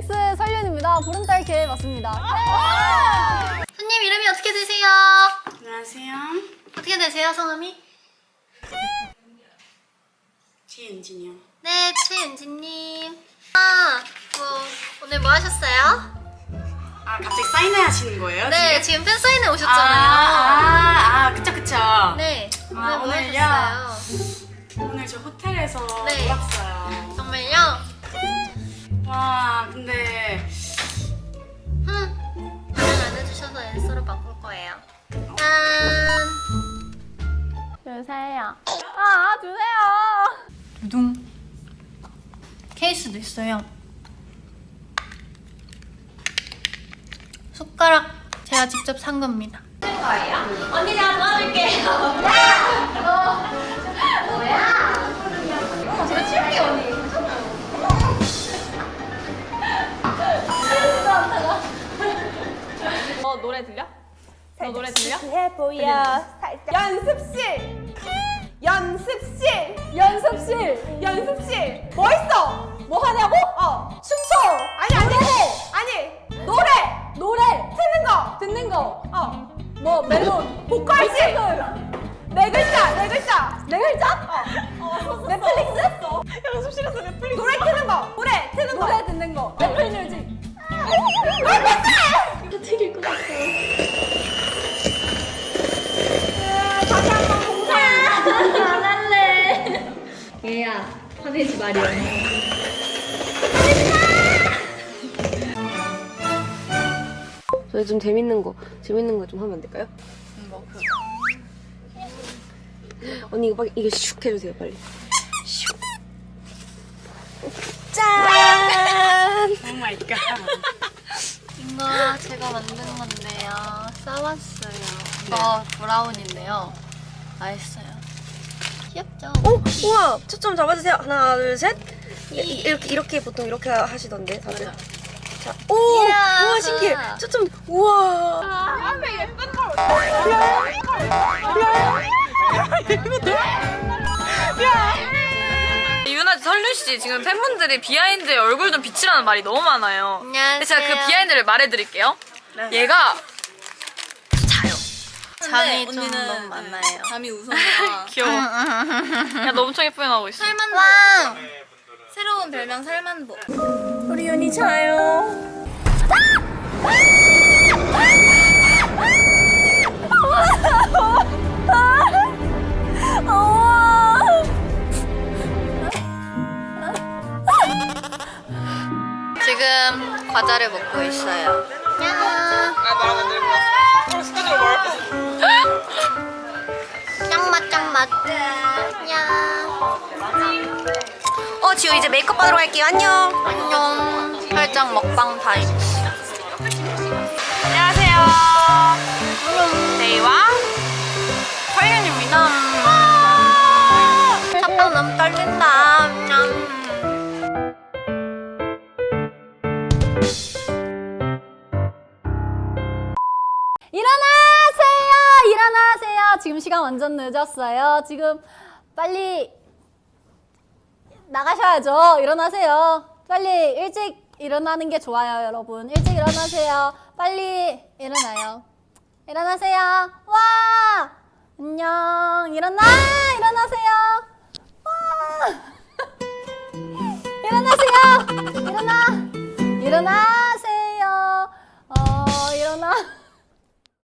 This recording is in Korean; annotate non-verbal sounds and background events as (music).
아, 보름달 개 맞습니다. 손님 이름이 어떻게 되세요? 안녕하세요. 어떻게 되세요, 성함이? 지은진이요. 네, 최윤지님. 아, 뭐 오늘 뭐 하셨어요? 아 갑자기 사인회 하시는 거예요? 네, 지금? 지금 팬사인회 아, 오셨잖아요. 아, 아, 그쵸, 그쵸. 네, 오늘 아, 뭐 오늘요? 하셨어요? 오늘 저 호텔에서 네. 놀았어요. 정말요? 와, 근데 흠, 답변 안 해주셔서 엔서로 바꿀 거예요. 짠. 주세요. 아, 주세요. 두둥. 케이스도 있어요. 숟가락 제가 직접 산 겁니다. 너 (laughs) 노래 들려? 너 노래 들려? 해 보여. 연습실. 연습실. 연습실. 연습실. 뭐 있어? 뭐 하냐고? 어. 춤춰. 아니 아니 아니. 노래. 노래. 듣는 거. 듣는 거. 어. 뭐 멜론. 보컬식. 네 글자. 네 글자. 네 글자? 어. 넷 화내지 마렴. 저희 좀 재밌는 거 재밌는 거 좀 하면 안 될까요? 뭐, 그, 언니 이거 빨리 이거 슉 해주세요 빨리. 슉. 짠. 오 마이 갓. 이거 제가 만든 건데요. 싸왔어요. 이거 브라운인데요. 맛있어요. 귀엽죠? 오 우와 초점 잡아주세요 하나 둘 셋. 이, 이- 이렇게 이렇게 보통 이렇게 하시던데 다들. 자, 오 이야. 우와 신기해. 초점 우와. 유나 설윤 씨 지금 팬분들이 비하인드에 얼굴 좀 비치라는 말이 너무 많아요. 안녕하세요. 그 비하인드를 말해드릴게요. 네. 얘가. 잠이 좀 너무 많아요. 잠이 우선이야. (laughs) 귀여워. 야, 너 엄청 예쁘게 나오고 있어. 왕! 새로운 별명 살만보. 지금 과자를 먹고 있어요. 야. 짱맛 짱맛. 야. 어 지호 이제 메이크업 받으러 갈게요 안녕. 안녕. 살짝 먹방 타임. 일어나세요! 일어나세요! 지금 시간 완전 늦었어요. 지금 빨리 나가셔야죠. 일어나세요. 빨리 일찍 일어나는 게 좋아요, 여러분. 일찍 일어나세요. 빨리 일어나요. 일어나세요. 와! 안녕. 일어나! 일어나세요. 와! (laughs) 일어나세요. 일어나. 일어나.